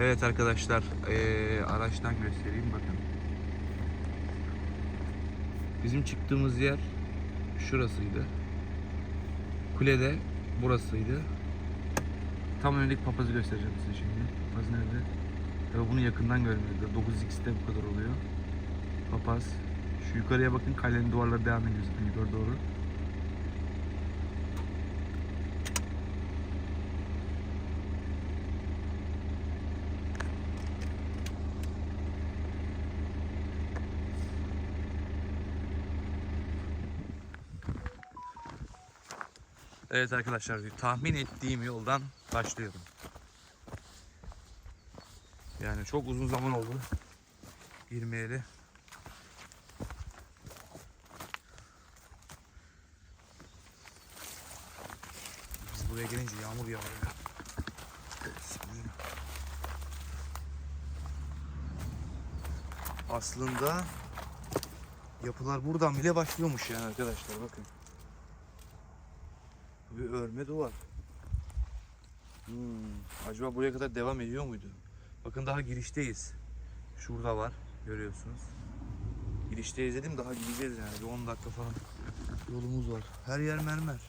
Evet arkadaşlar eee, araçtan göstereyim bakın. Bizim çıktığımız yer şurasıydı. Kulede burasıydı. Tam önündeki papazı göstereceğim size şimdi. Papaz nerede? Tabii bunu yakından görmüyoruz. 9x'te bu kadar oluyor. Papaz. Şu yukarıya bakın kalenin duvarları devam ediyor yukarı doğru. Evet arkadaşlar tahmin ettiğim yoldan başlıyorum. Yani çok uzun zaman oldu girmeyeli. Biz buraya gelince yağmur yağıyor. Aslında yapılar buradan bile başlıyormuş yani arkadaşlar bakın. Bir örme duvar. Hmm, acaba buraya kadar devam ediyor muydu? Bakın daha girişteyiz. Şurada var. Görüyorsunuz. Girişteyiz dedim daha gideceğiz yani. Bir 10 dakika falan yolumuz var. Her yer mermer.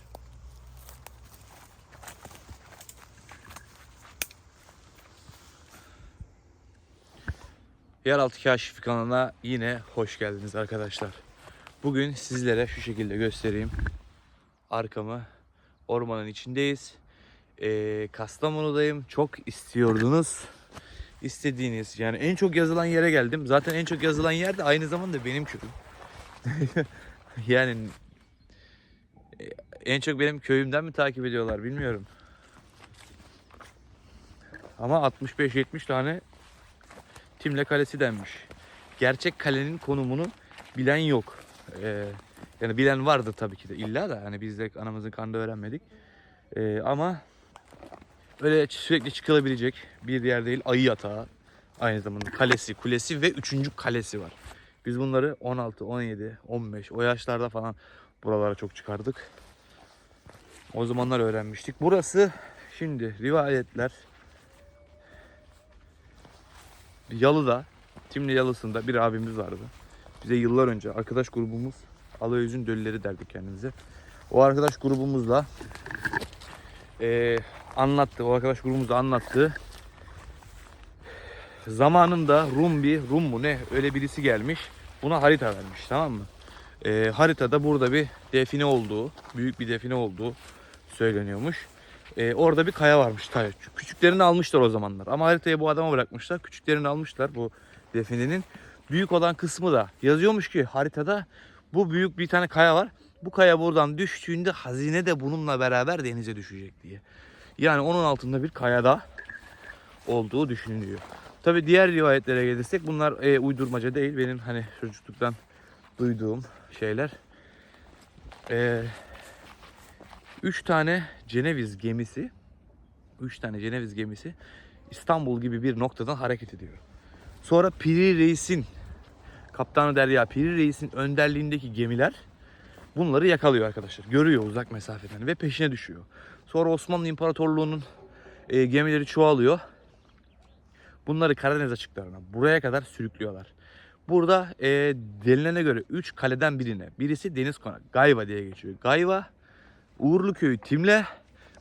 Yeraltı Kaşif kanalına yine hoş geldiniz arkadaşlar. Bugün sizlere şu şekilde göstereyim. Arkamı ormanın içindeyiz. Ee, Kastamonu'dayım. Çok istiyordunuz. İstediğiniz yani en çok yazılan yere geldim. Zaten en çok yazılan yer de aynı zamanda benim köyüm. yani e, en çok benim köyümden mi takip ediyorlar bilmiyorum. Ama 65-70 tane Timle Kalesi denmiş. Gerçek kalenin konumunu bilen yok. Ee, yani bilen vardı tabii ki de illa da hani biz de anamızın kanında öğrenmedik. Ee, ama öyle sürekli çıkılabilecek bir yer değil. Ayı yatağı aynı zamanda kalesi, kulesi ve üçüncü kalesi var. Biz bunları 16, 17, 15 o yaşlarda falan buralara çok çıkardık. O zamanlar öğrenmiştik. Burası şimdi rivayetler Yalı'da, Timli Yalısı'nda bir abimiz vardı. Bize yıllar önce arkadaş grubumuz Alayüz'ün Dölüleri derdik kendimize. O arkadaş grubumuzla eee anlattı, o arkadaş grubumuzda anlattı. Zamanında Rum bir, Rum mu ne öyle birisi gelmiş. Buna harita vermiş tamam mı? Eee, haritada burada bir define olduğu, büyük bir define olduğu söyleniyormuş. Eee, orada bir kaya varmış. Tabii. Küçüklerini almışlar o zamanlar. Ama haritayı bu adama bırakmışlar. Küçüklerini almışlar bu definenin. Büyük olan kısmı da yazıyormuş ki haritada bu büyük bir tane kaya var. Bu kaya buradan düştüğünde hazine de bununla beraber denize düşecek diye. Yani onun altında bir kayada olduğu düşünülüyor. Tabi diğer rivayetlere gelirsek bunlar e, uydurmaca değil. Benim hani çocukluktan duyduğum şeyler. E, üç tane Ceneviz gemisi üç tane Ceneviz gemisi İstanbul gibi bir noktadan hareket ediyor. Sonra Piri Reis'in Kaptanı Derya Piri Reis'in önderliğindeki gemiler bunları yakalıyor arkadaşlar. Görüyor uzak mesafeden ve peşine düşüyor. Sonra Osmanlı İmparatorluğu'nun e, gemileri çoğalıyor. Bunları Karadeniz açıklarına buraya kadar sürüklüyorlar. Burada e, denilene göre 3 kaleden birine. Birisi Deniz Konak. Gayva diye geçiyor. Gayva, Uğurluköy'ü Timle,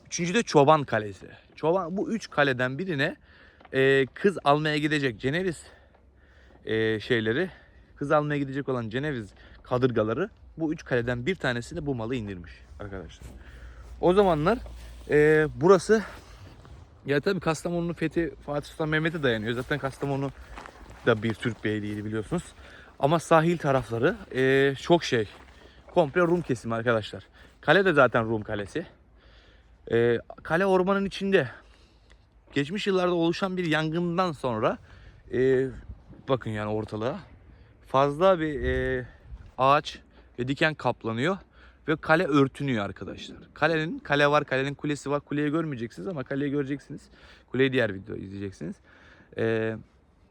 üçüncü de Çoban Kalesi. Çoban bu üç kaleden birine e, kız almaya gidecek Ceneviz e, şeyleri, kız almaya gidecek olan Ceneviz kadırgaları bu üç kaleden bir tanesini bu malı indirmiş arkadaşlar. O zamanlar e, burası ya tabii Kastamonu'nun fethi Fatih Sultan Mehmet'e dayanıyor. Zaten Kastamonu da bir Türk beyliğiydi biliyorsunuz. Ama sahil tarafları e, çok şey. Komple Rum kesimi arkadaşlar. Kale de zaten Rum kalesi. E, kale ormanın içinde. Geçmiş yıllarda oluşan bir yangından sonra e, bakın yani ortalığa fazla bir e, ağaç ve diken kaplanıyor ve kale örtünüyor arkadaşlar. Kalenin kale var, kalenin kulesi var. Kuleyi görmeyeceksiniz ama kaleyi göreceksiniz. Kuleyi diğer videoda izleyeceksiniz. E,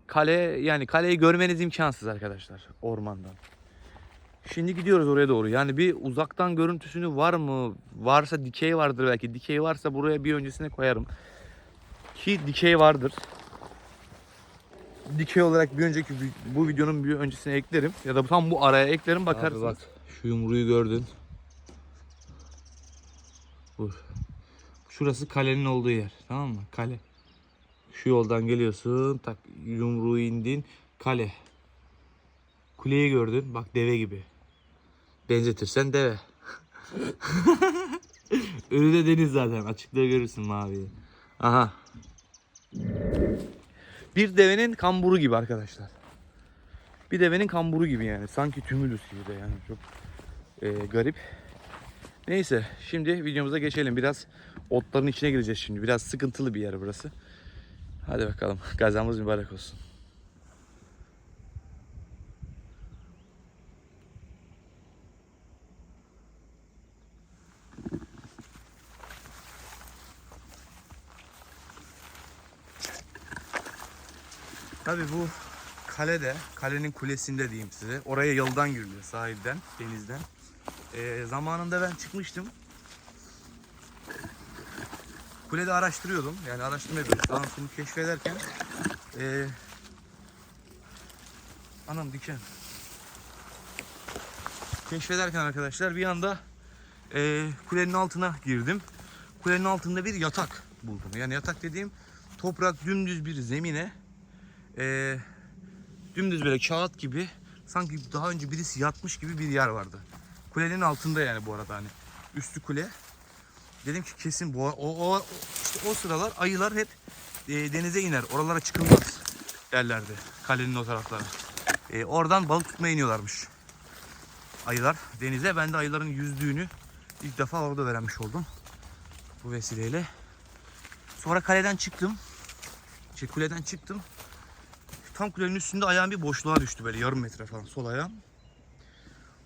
kale yani kaleyi görmeniz imkansız arkadaşlar ormandan. Şimdi gidiyoruz oraya doğru. Yani bir uzaktan görüntüsünü var mı? Varsa dikey vardır belki. Dikey varsa buraya bir öncesine koyarım. Ki dikey vardır. Dikey olarak bir önceki bu videonun bir öncesine eklerim ya da tam bu araya eklerim bakarsınız. bak şu yumruğu gördün. Bu. Şurası kalenin olduğu yer. Tamam mı? Kale. Şu yoldan geliyorsun. Tak yumruğu indin. Kale. Kuleyi gördün. Bak deve gibi. Benzetirsen deve. Önü de deniz zaten. Açıklığı görürsün maviyi. Aha. Bir devenin kamburu gibi arkadaşlar. Bir devenin kamburu gibi yani. Sanki tümülüs gibi de yani. Çok e, garip. Neyse şimdi videomuza geçelim. Biraz otların içine gireceğiz şimdi. Biraz sıkıntılı bir yer burası. Hadi bakalım. Gazamız mübarek olsun. Tabii bu kalede, kalenin kulesinde diyeyim size. Oraya yoldan giriliyor sahilden, denizden. Ee, zamanında ben çıkmıştım. Kulede araştırıyordum. Yani araştırma yapıyordum. Tamam bunu keşfederken ee, anam diken. Keşfederken arkadaşlar bir anda ee, kulenin altına girdim. Kulenin altında bir yatak buldum. Yani yatak dediğim toprak dümdüz bir zemine ee, dümdüz böyle kağıt gibi sanki daha önce birisi yatmış gibi bir yer vardı. Kulenin altında yani bu arada hani üstü kule. Dedim ki kesin bu o, o işte o sıralar ayılar hep e, denize iner. Oralara çıkılmaz derlerdi kalenin o taraflara. E, oradan balık tutmaya iniyorlarmış. Ayılar denize. Ben de ayıların yüzdüğünü ilk defa orada öğrenmiş oldum. Bu vesileyle. Sonra kaleden çıktım. Şey, kuleden çıktım. Tam kulenin üstünde ayağım bir boşluğa düştü böyle yarım metre falan sol ayağım.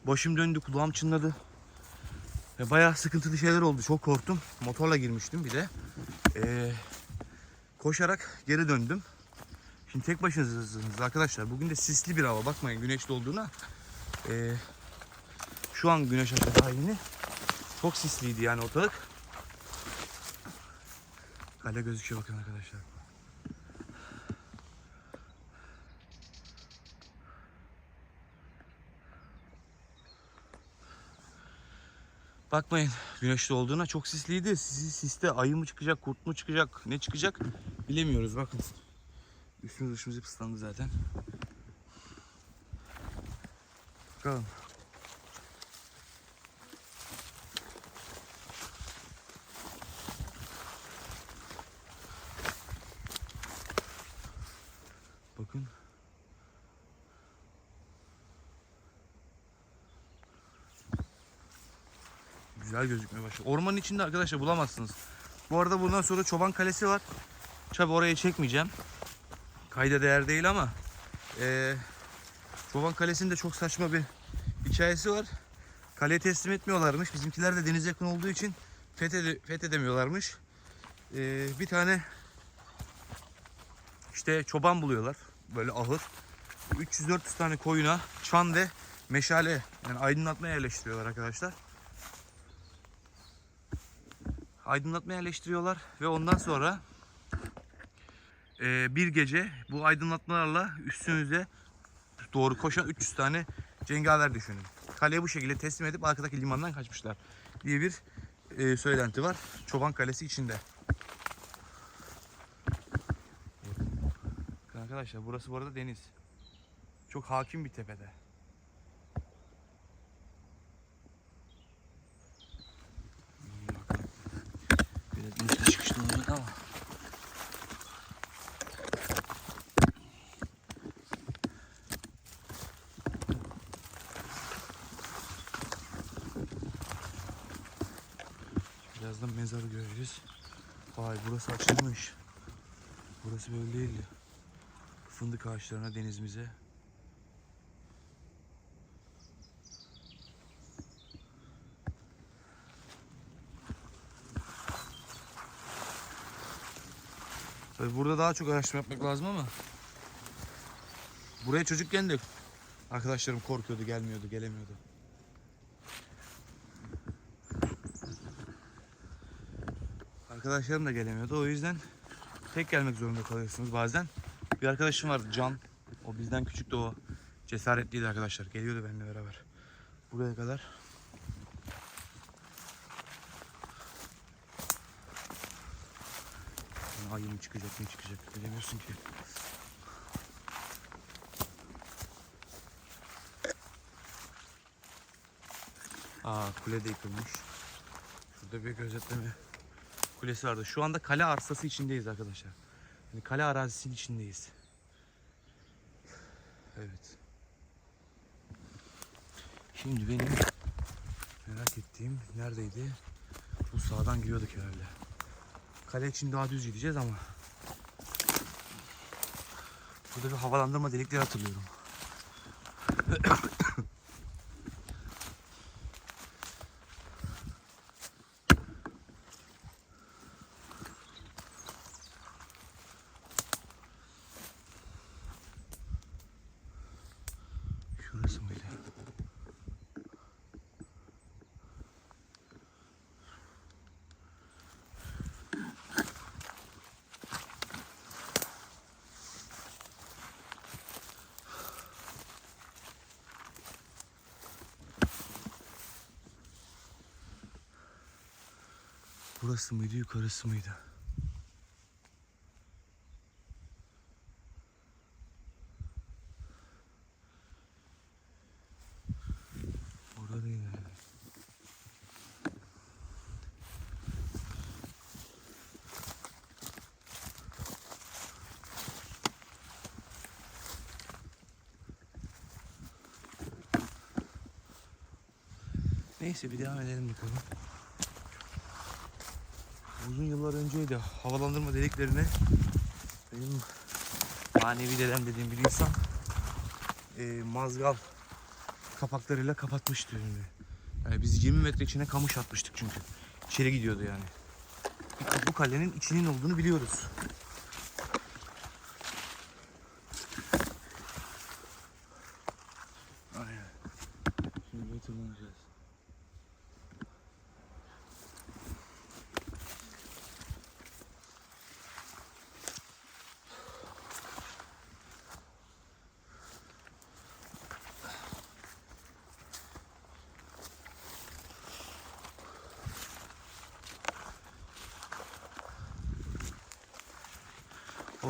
Başım döndü, kulağım çınladı. Ve bayağı sıkıntılı şeyler oldu. Çok korktum. Motorla girmiştim bir de. Ee, koşarak geri döndüm. Şimdi tek başınızsınız arkadaşlar. Bugün de sisli bir hava. Bakmayın güneşli olduğuna. Ee, şu an güneş açtı daha yeni. Çok sisliydi yani ortalık. Kale gözüküyor bakın arkadaşlar. Bakmayın güneşli olduğuna çok sisliydi. Sis, siste ayı mı çıkacak, kurt mu çıkacak, ne çıkacak bilemiyoruz bakın. Üstümüz dışımız hep ıslandı zaten. Bakalım. Bakın. Güzel gözükmeye başladı. Ormanın içinde arkadaşlar bulamazsınız. Bu arada bundan sonra Çoban Kalesi var. Tabi oraya çekmeyeceğim. Kayda değer değil ama eee Çoban Kalesi'nde çok saçma bir hikayesi var. Kaleye teslim etmiyorlarmış. Bizimkiler de denize yakın olduğu için fethede, fethedemiyorlarmış. Eee, bir tane işte çoban buluyorlar. Böyle ahır. 300-400 tane koyuna çan ve meşale yani aydınlatma yerleştiriyorlar arkadaşlar. Aydınlatma yerleştiriyorlar ve ondan sonra e, bir gece bu aydınlatmalarla üstünüze doğru koşan 300 tane cengaver düşünün. Kaleyi bu şekilde teslim edip arkadaki limandan kaçmışlar diye bir e, söylenti var. Çoban Kalesi içinde. Arkadaşlar burası bu arada deniz. Çok hakim bir tepede. Hmm, bakalım. Biraz inişli çıkışlı olacak ama. Birazdan mezarı göreceğiz. Vay burası açılmış. Burası böyle değildi. Fındık ağaçlarına denizimize. Tabii burada daha çok araştırma yapmak lazım ama buraya çocukken de arkadaşlarım korkuyordu, gelmiyordu, gelemiyordu. Arkadaşlarım da gelemiyordu. O yüzden tek gelmek zorunda kalıyorsunuz bazen. Bir arkadaşım vardı Can. O bizden küçüktü o. Cesaretliydi arkadaşlar. Geliyordu benimle beraber. Buraya kadar. Lan Ayı mı çıkacak ne çıkacak bilemiyorsun ki. Aa kule de yıkılmış. Şurada bir gözetleme kulesi vardı. Şu anda kale arsası içindeyiz arkadaşlar. Yani kale arazisinin içindeyiz. Evet. Şimdi benim merak ettiğim neredeydi? Bu sağdan giriyorduk herhalde. Kale için daha düz gideceğiz ama Burada bir havalandırma delikleri hatırlıyorum. Şurası mıydı? Burası mıydı, yukarısı mıydı? Orada değil. Neyse bir devam edelim bakalım. Uzun yıllar önceydi havalandırma deliklerini benim manevi dedem dediğim bir insan e, mazgal kapaklarıyla kapatmıştı önünü. Yani biz 20 metre içine kamış atmıştık çünkü. İçeri gidiyordu yani. Bu kalenin içinin olduğunu biliyoruz.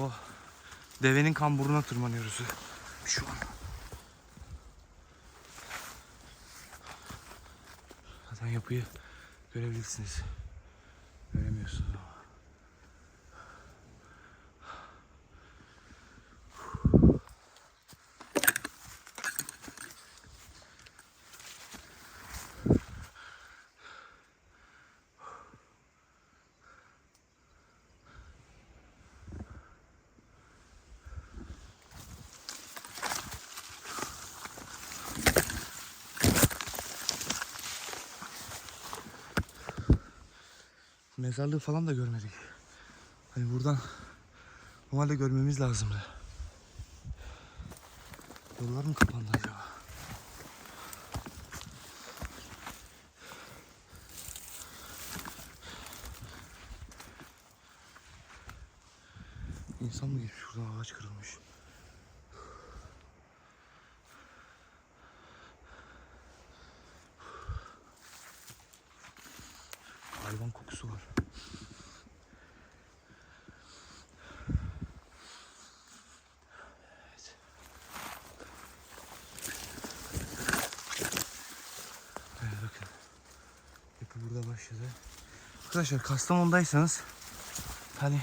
Oh. Devenin kamburuna tırmanıyoruz şu an. Zaten yapıyı görebilirsiniz. Mezarlığı falan da görmedik. Hani buradan normalde görmemiz lazımdı. Yollar mı kapandı acaba? İnsan mı geçmiş şuradan ağaç kırılmış. Hayvan kokusu var. Evet. Evet bakın. Yapı burada başladı. Arkadaşlar Kastamonu'daysanız hani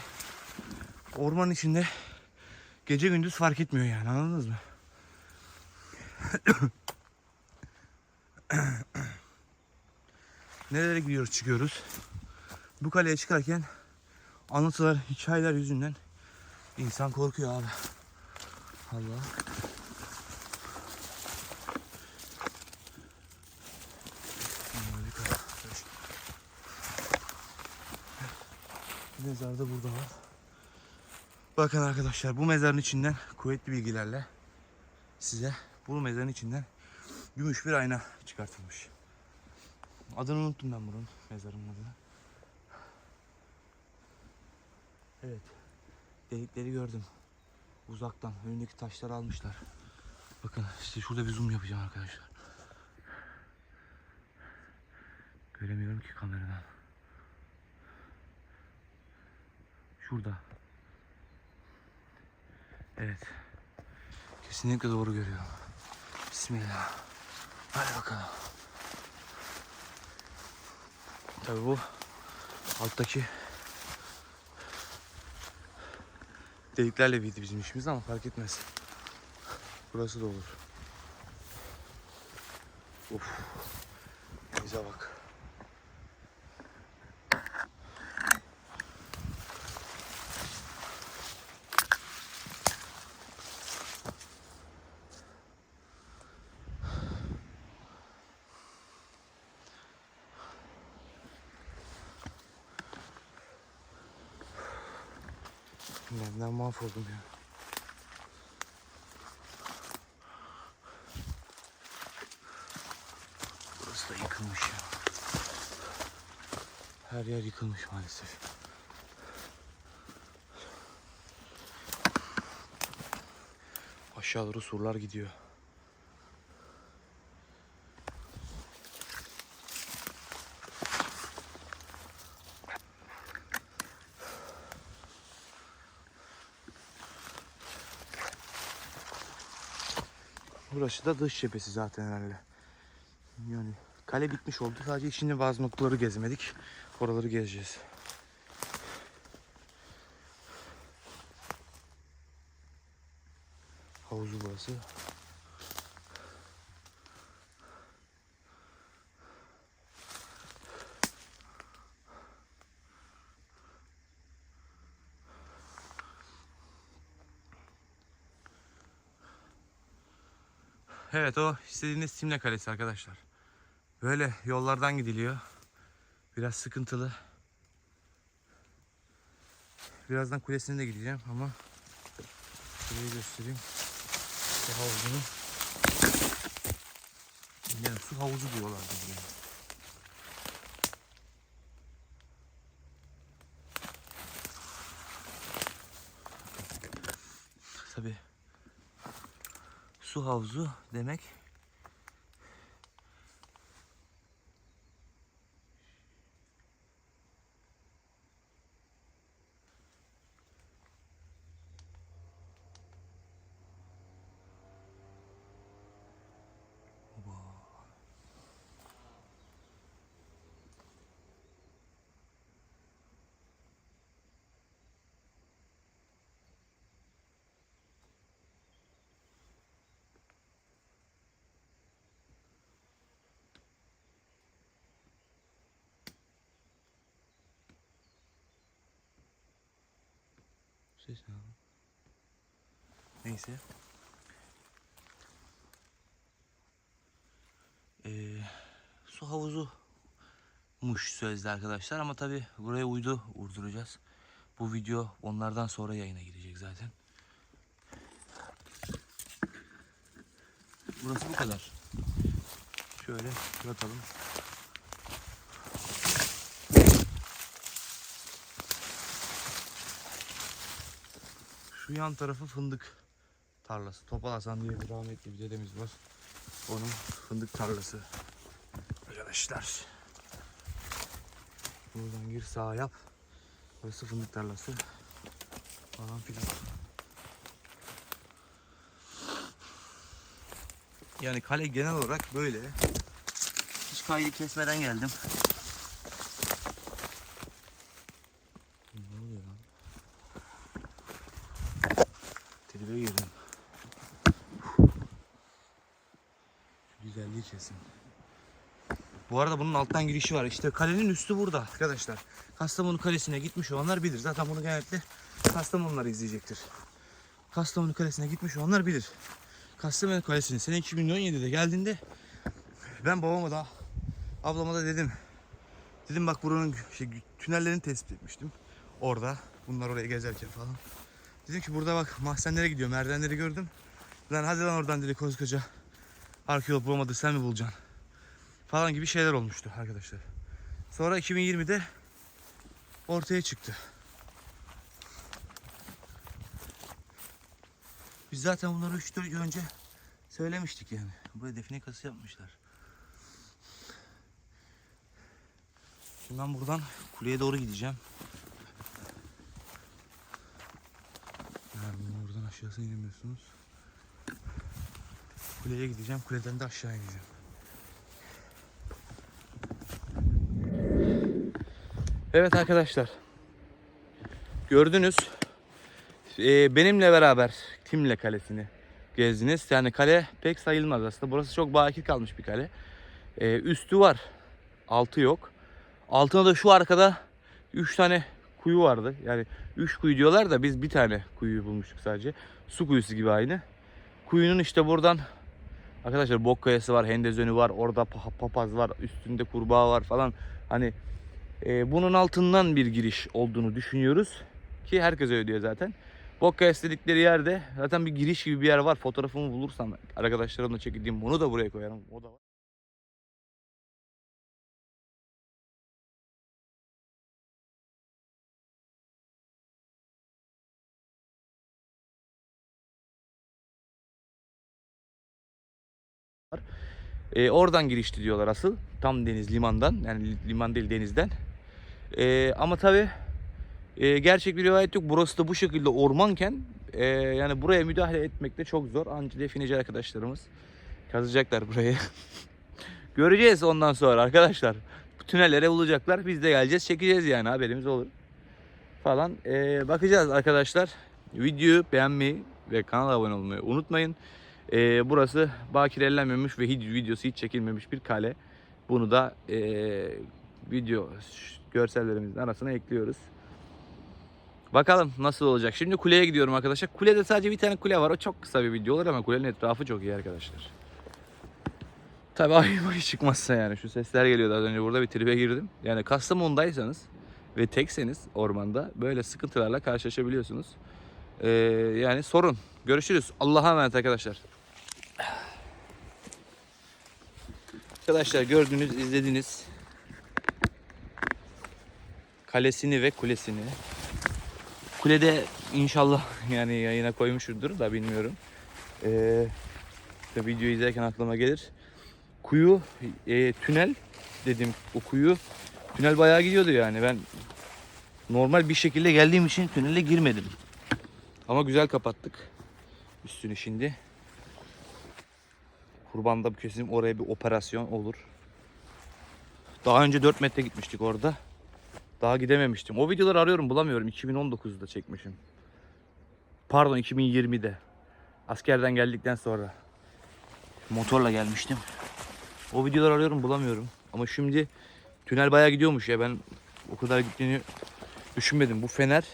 ormanın içinde gece gündüz fark etmiyor yani anladınız mı? Nerelere gidiyoruz çıkıyoruz. Bu kaleye çıkarken anlatılar, hikayeler yüzünden insan korkuyor abi. Allah. Mezar da burada var. Bakın arkadaşlar bu mezarın içinden kuvvetli bilgilerle size bu mezarın içinden gümüş bir ayna çıkartılmış. Adını unuttum ben bunun mezarın adını. Evet. Delikleri gördüm. Uzaktan önündeki taşları almışlar. Bakın işte şurada bir zoom yapacağım arkadaşlar. Göremiyorum ki kameradan. Şurada. Evet. Kesinlikle doğru görüyorum. Bismillah. Hadi bakalım. Tabii bu alttaki deliklerle büyüdü bizim işimiz ama fark etmez. Burası da olur. Of. Denize bak. Benden mahvoldum ya. Burası da yıkılmış ya. Her yer yıkılmış maalesef. Aşağı doğru surlar gidiyor. Burası da dış cephesi zaten herhalde. Yani kale bitmiş oldu. Sadece içinde bazı noktaları gezmedik. Oraları gezeceğiz. Havuzu burası. Evet o istediğiniz Simle Kalesi arkadaşlar. Böyle yollardan gidiliyor. Biraz sıkıntılı. Birazdan kulesine de gideceğim ama şurayı göstereyim. Su havuzunu. Yani su havuzu diyorlar buraya. Tabii su havuzu demek Ses ne abi? Neyse. Ee, su havuzu muş sözde arkadaşlar ama tabi buraya uydu vurduracağız. Bu video onlardan sonra yayına girecek zaten. Burası bu kadar. Şöyle yatalım. Şu yan tarafı fındık tarlası. Topal Hasan diye bir rahmetli bir dedemiz var. Onun fındık tarlası. Arkadaşlar. Buradan gir sağa yap. Burası fındık tarlası. Falan filan. Yani kale genel olarak böyle. Hiç kaydı kesmeden geldim. Ne oluyor lan? Tribe girdim. Şu güzelliği kesin. Bu arada bunun alttan girişi var. İşte kalenin üstü burada arkadaşlar. Kastamonu Kalesi'ne gitmiş olanlar bilir. Zaten bunu genellikle Kastamonular izleyecektir. Kastamonu Kalesi'ne gitmiş olanlar bilir. Kastamonu Kalesi'ne sene 2017'de geldiğinde ben babama da ablama da dedim. Dedim bak buranın şey, tünellerini tespit etmiştim. Orada. Bunlar oraya gezerken falan. Dedim ki burada bak mahzenlere gidiyor. Merdivenleri gördüm. Lan hadi lan oradan dedi koskoca. Arkeolog bulamadı sen mi bulacaksın? Falan gibi şeyler olmuştu arkadaşlar. Sonra 2020'de ortaya çıktı. Biz zaten bunları 3-4 gün önce söylemiştik yani. Buraya define kası yapmışlar. Ben buradan kuleye doğru gideceğim. Yani buradan aşağısı inemiyorsunuz. Kuleye gideceğim. Kuleden de aşağı ineceğim. Evet arkadaşlar. Gördünüz. Ee, benimle beraber Timle Kalesi'ni gezdiniz. Yani kale pek sayılmaz aslında. Burası çok bakir kalmış bir kale. Ee, üstü var. Altı yok. Altına da şu arkada 3 tane kuyu vardı. Yani 3 kuyu diyorlar da biz bir tane kuyuyu bulmuştuk sadece. Su kuyusu gibi aynı. Kuyunun işte buradan arkadaşlar bok kayası var, hendezönü var, orada pa- papaz var, üstünde kurbağa var falan. Hani e, bunun altından bir giriş olduğunu düşünüyoruz. Ki herkes öyle diyor zaten. Bok kayası dedikleri yerde zaten bir giriş gibi bir yer var. Fotoğrafımı bulursam arkadaşlarımla çekildiğim bunu da buraya koyarım. O da var. E, oradan girişti diyorlar asıl. Tam deniz limandan. Yani liman değil denizden. E, ama tabi gerçek bir rivayet yok. Burası da bu şekilde ormanken e, yani buraya müdahale etmek de çok zor. Anca defineci arkadaşlarımız kazacaklar burayı. Göreceğiz ondan sonra arkadaşlar. Tünellere bulacaklar. Biz de geleceğiz çekeceğiz yani haberimiz olur. Falan. E, bakacağız arkadaşlar. Videoyu beğenmeyi ve kanala abone olmayı unutmayın. Ee, burası bakirellenmemiş ve hiç videosu hiç çekilmemiş bir kale. Bunu da ee, video görsellerimizin arasına ekliyoruz. Bakalım nasıl olacak. Şimdi kuleye gidiyorum arkadaşlar. Kulede sadece bir tane kule var. O çok kısa bir video olur ama kulenin etrafı çok iyi arkadaşlar. Tabii ayı mayı çıkmazsa yani. Şu sesler geliyordu az önce burada bir tribe girdim. Yani Kastamonu'daysanız ve tekseniz ormanda böyle sıkıntılarla karşılaşabiliyorsunuz. Ee, yani sorun. Görüşürüz. Allah'a emanet arkadaşlar. Arkadaşlar gördünüz, izlediniz. Kalesini ve kulesini. Kulede inşallah yani yayına koymuşuzdur da bilmiyorum. Ee, işte video izlerken aklıma gelir. Kuyu, e, tünel dedim o kuyu. Tünel bayağı gidiyordu yani ben normal bir şekilde geldiğim için tünele girmedim. Ama güzel kapattık üstünü şimdi. Kurbanda bir kesim oraya bir operasyon olur. Daha önce 4 metre gitmiştik orada. Daha gidememiştim. O videoları arıyorum bulamıyorum. 2019'da çekmişim. Pardon 2020'de. Askerden geldikten sonra. Motorla gelmiştim. O videoları arıyorum bulamıyorum. Ama şimdi tünel bayağı gidiyormuş ya. Ben o kadar gittiğini düşünmedim. Bu fener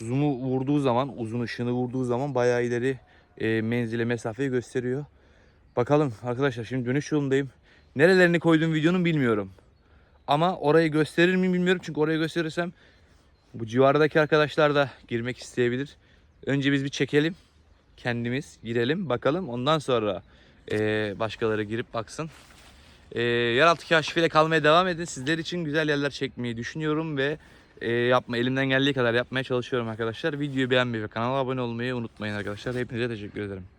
zoom'u vurduğu zaman, uzun ışığını vurduğu zaman bayağı ileri e, menzile mesafeyi gösteriyor. Bakalım arkadaşlar şimdi dönüş yolundayım. Nerelerini koyduğum videonun bilmiyorum. Ama orayı gösterir miyim bilmiyorum. Çünkü orayı gösterirsem bu civardaki arkadaşlar da girmek isteyebilir. Önce biz bir çekelim. Kendimiz girelim bakalım. Ondan sonra e, başkaları girip baksın. E, yeraltı keşfiyle kalmaya devam edin. Sizler için güzel yerler çekmeyi düşünüyorum ve e, yapma elimden geldiği kadar yapmaya çalışıyorum arkadaşlar. Videoyu beğenmeyi ve kanala abone olmayı unutmayın arkadaşlar. Hepinize teşekkür ederim.